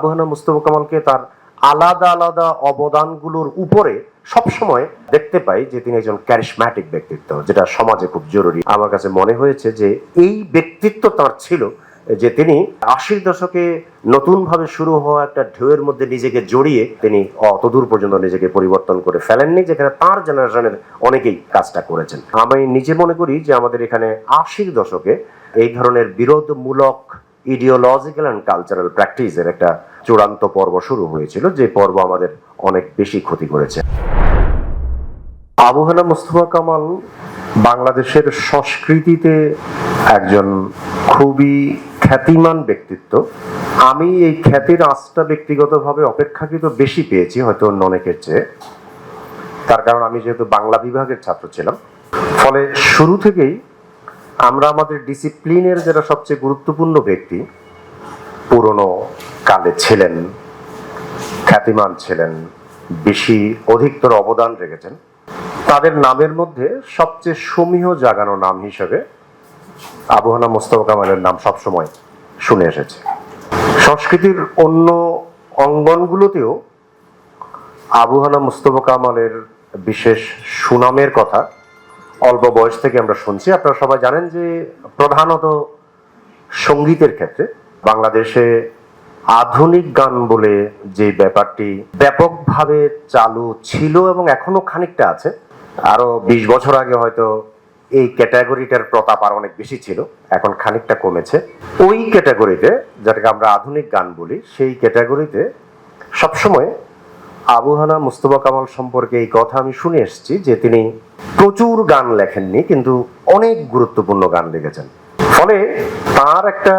আবহানা মুস্তফা কামালকে তার আলাদা আলাদা অবদানগুলোর উপরে সবসময় দেখতে পাই যে তিনি একজন ক্যারিসম্যাটিক ব্যক্তিত্ব, যেটা সমাজে খুব জরুরি। আমার কাছে মনে হয়েছে যে এই ব্যক্তিত্ব তার ছিল, যে তিনি আশির দশকে নতুনভাবে শুরু হওয়া একটা ঢেউয়ের মধ্যে নিজেকে জড়িয়ে তিনি অতদূর পর্যন্ত নিজেকে পরিবর্তন করে ফেলেননি, যেখানে তার জেনারেশনের অনেকেই কাজটা করেছেন। আমি নিজে মনে করি যে আমাদের এখানে আশির দশকে এই ধরনের বিরোধমূলক ইডিওলজিক্যাল অ্যান্ড কালচারাল প্র্যাকটিসের একটা চূড়ান্ত পর্ব শুরু হয়েছিল, যে পর্ব আমাদের অনেক বেশি ক্ষতি করেছে। আবহানা মুস্তফা কামাল বাংলাদেশের সংস্কৃতিতে একজন খুবই খ্যাতিমান ব্যক্তিত্ব। আমি এই খ্যাতির আঁচটা ব্যক্তিগতভাবে অপেক্ষাকৃত বেশি পেয়েছি, হয়তো অন্য অনেকের চেয়ে। তার কারণ আমি যেহেতু বাংলা বিভাগের ছাত্র ছিলাম। ফলে শুরু থেকেই আমরা আমাদের ডিসিপ্লিনের যারা সবচেয়ে গুরুত্বপূর্ণ ব্যক্তি, পুরনো কালে ছিলেন, খ্যাতিমান ছিলেন, বেশি অধিকতর অবদান রেখেছেন, তাদের নামের মধ্যে সবচেয়ে সমীহ জাগানো নাম হিসেবে আবহানা মোস্তফা কামালের নাম সবসময় শুনে এসেছে। সংস্কৃতির অন্য অঙ্গনগুলোতেও আবহানা মুস্তফা কামালের বিশেষ সুনামের কথা অল্প বয়স থেকে আমরা শুনছি। আপনারা সবাই জানেন যে প্রধানত সঙ্গীতের ক্ষেত্রে বাংলাদেশে আধুনিক গান বলে যে ব্যাপারটি ব্যাপকভাবে চালু ছিল এবং এখনও খানিকটা আছে। আরও বিশ বছর আগে হয়তো এই ক্যাটাগরিটার প্রতাপ আর অনেক বেশি ছিল, এখন খানিকটা কমেছে। ওই ক্যাটাগরিতে, যেটাকে আমরা আধুনিক গান বলি, সেই ক্যাটাগরিতে সবসময় আবুহানা মুস্তফা কামাল সম্পর্কে এই কথা আমি শুনে এসেছি যে তিনি প্রচুর গান লেখেননি, কিন্তু অনেক গুরুত্বপূর্ণ গান লিখেছেন। ফলে তার একটা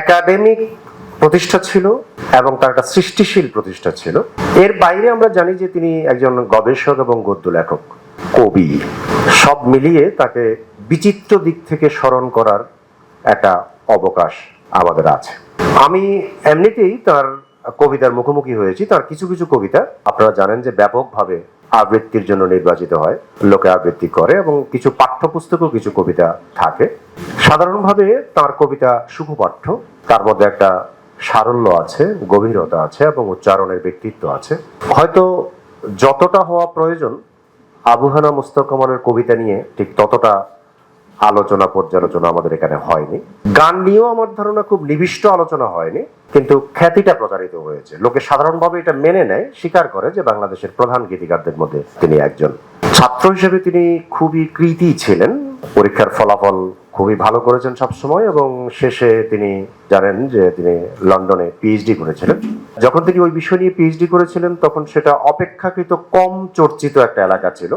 একাডেমিক প্রতিষ্ঠা ছিল এবং তার একটা সৃষ্টিশীল প্রতিষ্ঠা ছিল। এর বাইরে আমরা জানি যে তিনি একজন গবেষক এবং গদ্য লেখক কবি। সব মিলিয়ে তাকে বিচিত্র দিক থেকে স্মরণ করার একটা অবকাশ আমাদের আছে। আমি এমনিতেই তার কবিতার মুখোমুখি হয়েছি, তার কিছু কিছু কবিতা আপনারা জানেন যে ব্যাপকভাবে আবৃত্তির জন্য নির্বাচিত হয়, লোকে আবৃত্তি করে এবং কিছু পাঠ্যপুস্তকও কিছু কবিতা থাকে। সাধারণভাবে তার কবিতা সুখপাঠ্য, তার মধ্যে একটা সারল্য আছে, গভীরতা আছে এবং উচ্চারণের ব্যক্তিত্ব আছে। হয়তো যতটা হওয়া প্রয়োজন আবুহানা মুস্তক কামালের কবিতা নিয়ে ঠিক ততটা আলোচনা পর্যালোচনা আমাদের এখানে হয়নি। গান নিয়েও আমার ধারণা খুব নিবিষ্ট আলোচনা হয়নি, কিন্তু খ্যাতিটা প্রচারিত হয়েছে। লোকে সাধারণভাবে এটা মেনে নেয়, স্বীকার করে যে বাংলাদেশের প্রধান গীতিকারদের মধ্যে তিনি একজন। ছাত্র হিসেবে তিনি খুবই কৃতি ছিলেন। পরীক্ষার ফলাফল খুবই ভালো করেছেন সবসময় এবং শেষে তিনি জানেন যে তিনি লন্ডনে পিএইচডি করেছিলেন। যখন তিনি ওই বিষয় নিয়ে পিএইচডি করেছিলেন, তখন সেটা অপেক্ষাকৃত কম চর্চিত একটা এলাকা ছিল।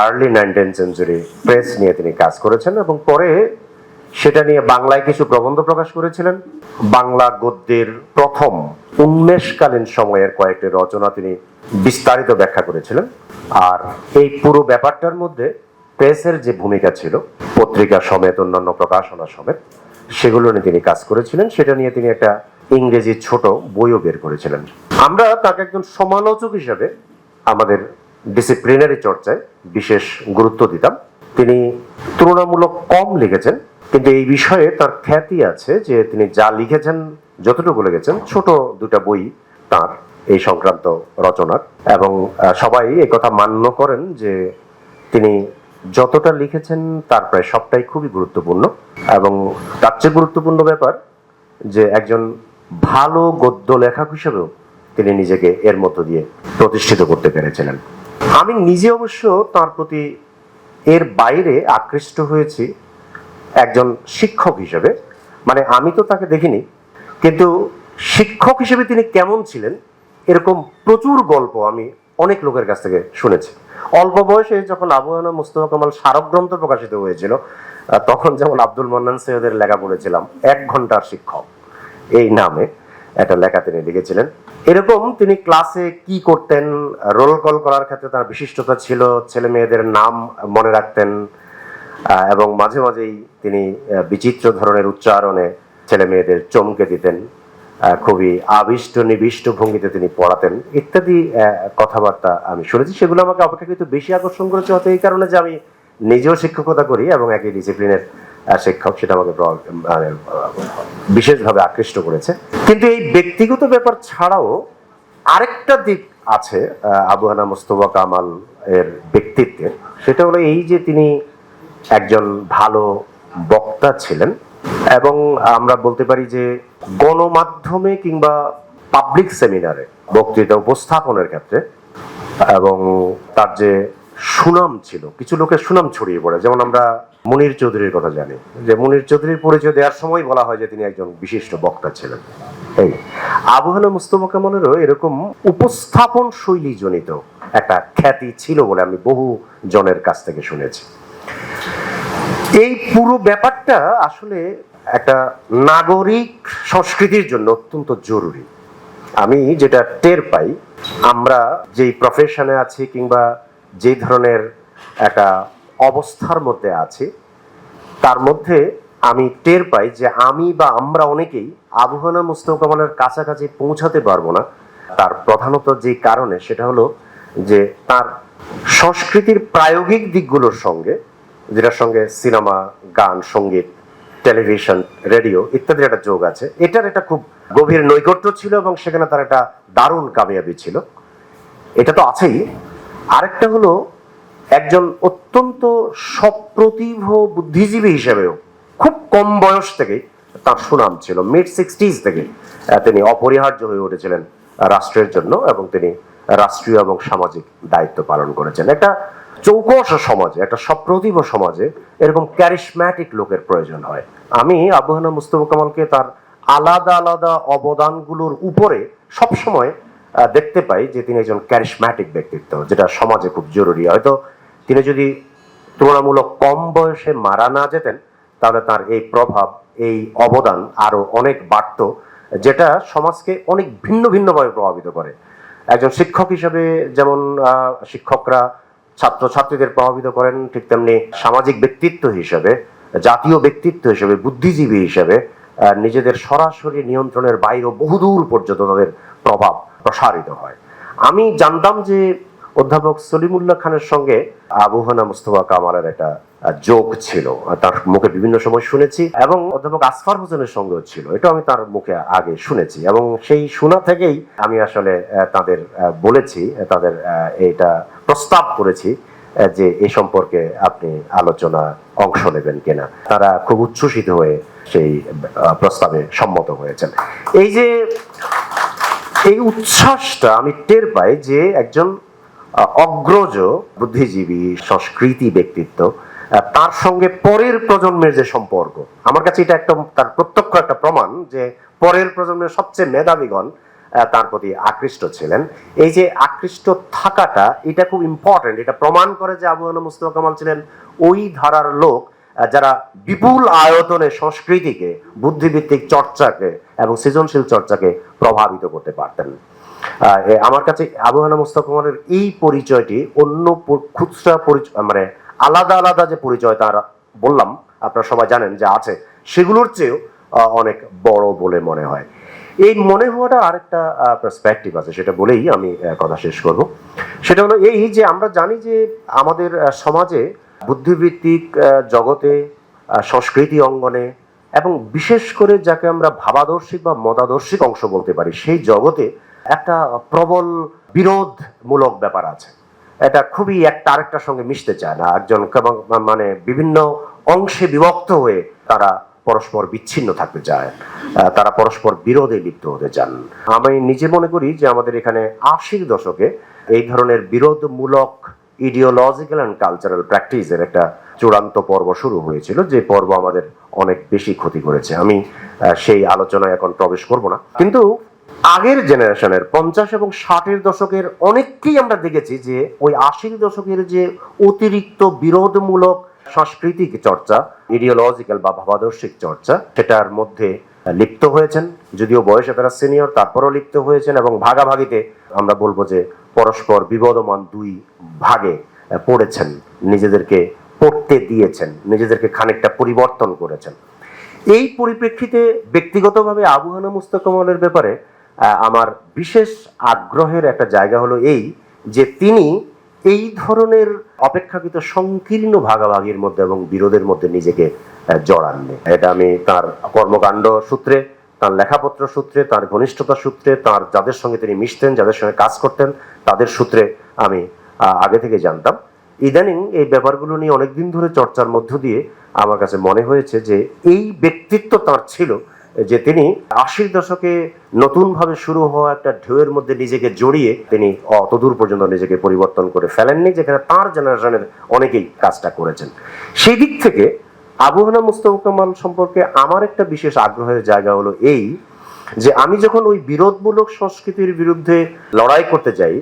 আর্লি নাইনটিন সেঞ্চুরি প্রেস নিয়ে তিনি কাজ করেছেন এবং পরে সেটা নিয়ে বাংলায় কিছু প্রবন্ধ প্রকাশ করেছিলেন। বাংলা গদ্যের প্রথম উন্মেষকালীন সময়ের কয়েকটি রচনা তিনি বিস্তারিত ব্যাখ্যা করেছিলেন। আর এই পুরো ব্যাপারটার মধ্যে প্রেসের যে ভূমিকা ছিল, পত্রিকা সমেত, অন্যান্য প্রকাশনা সমেত, সেগুলো নিয়ে তিনি কাজ করেছিলেন। সেটা নিয়ে তিনি একটা ইংরেজি ছোট বইও বের করেছিলেন। আমরা তাকে একজন সমালোচক হিসাবে আমাদের ডিসিপ্লিনারি চর্চায় বিশেষ গুরুত্ব দিতাম। তিনি তুলনামূলক কম লিখেছেন, কিন্তু এই বিষয়ে তার খ্যাতি আছে যে তিনি যা লিখেছেন, যতটুকু লিখেছেন, ছোট দুটা বই তার এই সংক্রান্ত রচনার। এবং সবাই কথা মান্য করেন যে তিনি যতটা লিখেছেন, তার প্রায় সবটাই খুবই গুরুত্বপূর্ণ। এবং তার চেয়ে গুরুত্বপূর্ণ ব্যাপার যে একজন ভালো গদ্য লেখক হিসেবেও তিনি নিজেকে এর মধ্য দিয়ে প্রতিষ্ঠিত করতে পেরেছিলেন। আমি নিজে অবশ্য তার প্রতি এর বাইরে আকৃষ্ট হয়েছি একজন শিক্ষক হিসেবে। মানে আমি তো তাকে দেখিনি, কিন্তু শিক্ষক হিসেবে তিনি কেমন ছিলেন, এরকম প্রচুর গল্প আমি অনেক লোকের কাছ থেকে শুনেছি। অল্প বয়সে যখন আবহানা মুস্তফা কামাল স্মারক গ্রন্থ প্রকাশিত হয়েছিল তখন যেমন আব্দুল মান্নান সৈয়দের লেখা পড়েছিলাম, এক ঘণ্টার শিক্ষক, এই নামে একটা লেখা তিনি লিখেছিলেন। এরকম তিনি ক্লাসে কি করতেন রোল কল করার ক্ষেত্রে তার বিশিষ্টতা ছিল ছেলে মেয়েদের নাম মনে রাখতেন এবং মাঝে মাঝেই তিনি বিচিত্র ধরনের উচ্চারণে ছেলে মেয়েদের চমকে দিতেন খুবই আবিষ্ট, নিবিষ্ট ভঙ্গিতে তিনি পড়াতেন, ইত্যাদি কথাবার্তা আমি শুনেছি। সেগুলো আমাকে অপেক্ষাকৃত বেশি আকর্ষণ করেছে হয়তো এই কারণে যে আমি নিজেও শিক্ষকতা করি এবং একই ডিসিপ্লিনের শিক্ষক সেটা আমাকে মানে, বিশেষভাবে আকৃষ্ট করেছে। কিন্তু এই ব্যক্তিগত ব্যাপার ছাড়াও আরেকটা দিক আছে আবু হানা মোস্তফা কামাল এর ব্যক্তিত্বের সেটা হলো এই যে তিনি একজন ভালো বক্তা ছিলেন এবং আমরা বলতে পারি যে গণমাধ্যমে কিংবা পাবলিক সেমিনারে বক্তৃতা উপস্থাপনের ক্ষেত্রে এবং তার যে সুনাম ছিল কিছু লোকের সুনাম ছড়িয়ে পড়ে। যেমন আমরা মনির চৌধুরীর কথা জানি। যে মনির চৌধুরীর পরিচয় দেওয়ার সময় বলা হয় যে তিনি একজন বিশিষ্ট বক্তা ছিলেন। এই আবহানা মুস্তফা কামালেরও এরকম উপস্থাপন শৈলী জনিত একটা খ্যাতি ছিল বলে আমি বহু জনের কাছ থেকে শুনেছি। এই পুরো ব্যাপারটা আসলে একটা নাগরিক সংস্কৃতির জন্য অত্যন্ত জরুরি। আমি যেটা টের পাই, আমরা যেই প্রফেশনে আছি কিংবা যেই ধরনের একটা অবস্থার মধ্যে আছি। তার মধ্যে আমি টের পাই যে আমি বা আমরা অনেকেই আবহানা মুস্তফা কামালের কাছাকাছি পৌঁছাতে পারব না। তার প্রধানত যে কারণে সেটা হলো যে তার সংস্কৃতির প্রায়োগিক দিকগুলোর সঙ্গে, যেটার সঙ্গে সিনেমা, গান, সংগীত, টেলিভিশন, রেডিও ইত্যাদির একটা যোগ আছে। এটার একটা খুব গভীর নৈকট্য ছিল এবং সেখানে তার একটা দারুণ কামিয়াবি ছিল। এটা তো আছেই। আরেকটা হলো একজন অত্যন্ত সপ্রতিভ বুদ্ধিজীবী হিসেবেও, খুব কম বয়স থেকে তার সুনাম ছিল মিড সিক্সটিজ থেকে তিনি অপরিহার্য হয়ে উঠেছিলেন রাষ্ট্রের জন্য এবং তিনি রাষ্ট্রীয় এবং সামাজিক দায়িত্ব পালন করেছেন। একটা চৌকস সমাজে, একটা সপ্রতিভ সমাজে এরকম ক্যারিসম্যাটিক লোকের প্রয়োজন হয়। আমি আবহানা মুস্তফা কামালকে তার আলাদা আলাদা অবদানগুলোর উপরে সবসময় দেখতে পাই যে তিনি একজন ক্যারিসম্যাটিক ব্যক্তিত্ব, যেটা সমাজে খুব জরুরি। হয়তো তিনি যদি তুলনামূলক কম বয়সে মারা না যেতেন, তাহলে তার এই প্রভাব, এই অবদান আরও অনেক বাড়ত, যেটা সমাজকে অনেক ভিন্ন ভিন্নভাবে প্রভাবিত করে। একজন শিক্ষক হিসেবে যেমন শিক্ষকরা ছাত্রছাত্রীদের প্রভাবিত করেন, ঠিক তেমনি সামাজিক ব্যক্তিত্ব হিসেবে, জাতীয় ব্যক্তিত্ব হিসেবে, বুদ্ধিজীবী হিসেবে নিজেদের সরাসরি নিয়ন্ত্রণের বাইরে বহুদূর পর্যন্ত তাদের প্রভাব প্রসারিত হয়। আমি জানতাম যে অধ্যাপক সলিমুল্লাহ খানের সঙ্গে আবহানা মুস্তফা কামালের একটা যোগ ছিল। তার মুখে বিভিন্ন সময় শুনেছি এবং অধ্যাপক আসফার হোসেনের সঙ্গেও ছিল। এটা আমি তার মুখে আগে শুনেছি। এবং সেই শোনা থেকেই আমি আসলে তাদের বলেছি তাদের এইটা প্রস্তাব করেছি যে এই সম্পর্কে আপনি আলোচনা অংশ নেবেন কিনা। তারা খুব উচ্ছ্বসিত হয়ে সেই প্রস্তাবে সম্মত হয়েছেন। এই যে, এই উচ্ছ্বাসটা আমি টের পাই যে একজন অগ্রজ বুদ্ধিজীবী, সংস্কৃতি ব্যক্তিত্ব তার সঙ্গে পরের প্রজন্মের যে সম্পর্ক, আমার কাছে এটা একটা তার প্রত্যক্ষ একটা প্রমাণ যে পরের প্রজন্মের সবচেয়ে মেধাবীগণ তার প্রতি আকৃষ্ট ছিলেন। এই যে আকৃষ্ট থাকাটা, এটা খুব ইম্পর্টেন্ট এটা প্রমাণ করে যে আবু মুস্তফা কামাল ছিলেন ওই ধারার লোক যারা বিপুল আয়তনে সংস্কৃতিকে বুদ্ধিভিত্তিক চর্চাকে এবং সৃজনশীল চর্চাকে প্রভাবিত করতে পারতেন। আমার কাছে আবহানা মুস্তফা কামালের এই পরিচয়টি অন্য খুচরা পরিচয় মানে আলাদা আলাদা যে পরিচয় তার বললাম, আপনারা সবাই জানেন যে আছে, সেগুলোর চেয়েও অনেক বড় বলে মনে হয়। এই মনে হওয়াটা আরেকটা পার্সপেক্টিভ আছে, সেটা বলেই আমি কথা শেষ করব। সেটা হলো এই যে আমরা জানি যে আমাদের সমাজে বুদ্ধিভিত্তিক জগতে সংস্কৃতি অঙ্গনে এবং বিশেষ করে যাকে আমরা ভাবাদর্শিক বা মতাদর্শিক অংশ বলতে পারি, সেই জগতে একটা প্রবল বিরোধমূলক ব্যাপার আছে। এটা খুবই একটা আরেকটার সঙ্গে মিশতে চায় না। একজন মানে বিভিন্ন অংশে বিভক্ত হয়ে তারা পরস্পর বিচ্ছিন্ন থাকতে চায় তারা পরস্পর বিরোধে লিপ্ত হতে চান। আমি নিজে মনে করি যে আমাদের এখানে আশির দশকে এই ধরনের বিরোধমূলক ইডিওলজিক্যাল অ্যান্ড কালচারাল প্র্যাকটিসের একটা চূড়ান্ত পর্ব শুরু হয়েছিল, যে পর্ব আমাদের অনেক বেশি ক্ষতি করেছে। আমি সেই আলোচনায় এখন প্রবেশ করব না। কিন্তু আগের জেনারেশনের পঞ্চাশ এবং ষাটের দশকের অনেককেই আমরা দেখেছি যে ওই আশির দশকের যে অতিরিক্ত বিরোধমূলক সাংস্কৃতিক চর্চা ইডিওলজিক্যাল বা ভাবাদর্শিক চর্চা, সেটার মধ্যে লিপ্ত হয়েছেন। যদিও বয়সে তারা সিনিয়র তারপরও লিপ্ত হয়েছেন এবং ভাগাভাগিতে আমরা বলব যে পরস্পর বিবদমান দুই ভাগে পড়েছেন, নিজেদেরকে পড়তে দিয়েছেন, নিজেদেরকে খানিকটা পরিবর্তন করেছেন। এই পরিপ্রেক্ষিতে ব্যক্তিগতভাবে আবু হানা মুস্তকমলের ব্যাপারে আমার বিশেষ আগ্রহের একটা জায়গা হলো এই যে তিনি এই ধরনের অপেক্ষাকৃত সংকীর্ণ ভাগাভাগির মধ্যে এবং বিরোধের মধ্যে নিজেকে জড়াননি এটা আমি তার কর্মকাণ্ড সূত্রে, তার লেখাপত্র সূত্রে, তার ঘনিষ্ঠতা সূত্রে, তার যাদের সঙ্গে তিনি মিশতেন, যাদের সঙ্গে কাজ করতেন, তাদের সূত্রে আমি আগে থেকে জানতাম। ইদানিং এই ব্যাপারগুলো নিয়ে অনেকদিন ধরে চর্চার মধ্য দিয়ে আমার কাছে মনে হয়েছে যে এই ব্যক্তিত্ব তার ছিল যে তিনি আশির দশকে নতুনভাবে শুরু হওয়া একটা ঢেউয়ের মধ্যে নিজেকে জড়িয়ে তিনি অতদূর পর্যন্ত নিজেকে পরিবর্তন করে ফেলেননি, যেখানে তার জেনারেশনের অনেকেই কাজটা করেছেন। সেই দিক থেকে আবু হানা মুস্তফা কামাল সম্পর্কে আমার একটা বিশেষ আগ্রহের জায়গা হলো এই যে আমি যখন ওই বিরোধমূলক সংস্কৃতির বিরুদ্ধে লড়াই করতে যাই,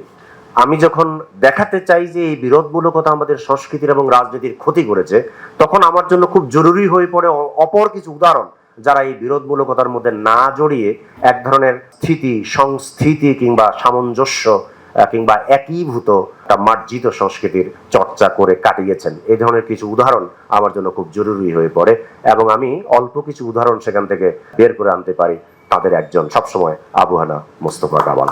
আমি যখন দেখাতে চাই যে এই বিরোধমূলকতা আমাদের সংস্কৃতির এবং রাজনীতির ক্ষতি করেছে, তখন আমার জন্য খুব জরুরি হয়ে পড়ে অপর কিছু উদাহরণ। যারা এই বিরোধমূলকতার মধ্যে না জড়িয়ে এক ধরনের স্থিতি, সংস্থিতি কিংবা সামঞ্জস্য কিংবা একীভূত একটা মার্জিত সংস্কৃতির চর্চা করে কাটিয়েছেন। এই ধরনের কিছু উদাহরণ আমার জন্য খুব জরুরি হয়ে পড়ে এবং আমি অল্প কিছু উদাহরণ সেখান থেকে বের করে আনতে পারি তাদের একজন সবসময় আবুহানা মোস্তফা কামাল।